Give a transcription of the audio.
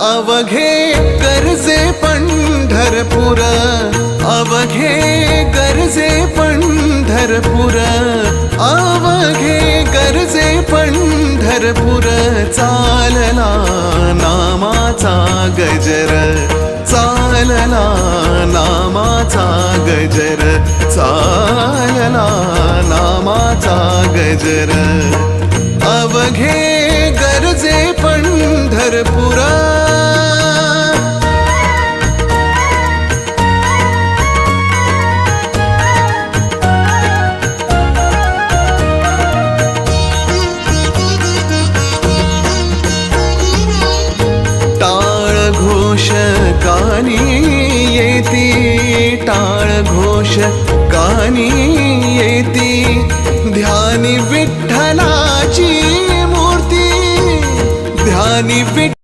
अवघे गरजे पंढरपूर अवघे गरजे पंढरपूर अवघे गरजे पंढरपूर चालला नामाचा गजर. चालला नामाचा गजर. चालला नामाचा गजर. अवघे गरजे पंढरपुरा घोष कानी येती टाळ घोष कानी येती. ध्यानी विठ्ठलाची मूर्ती ध्यानी विठ्ठ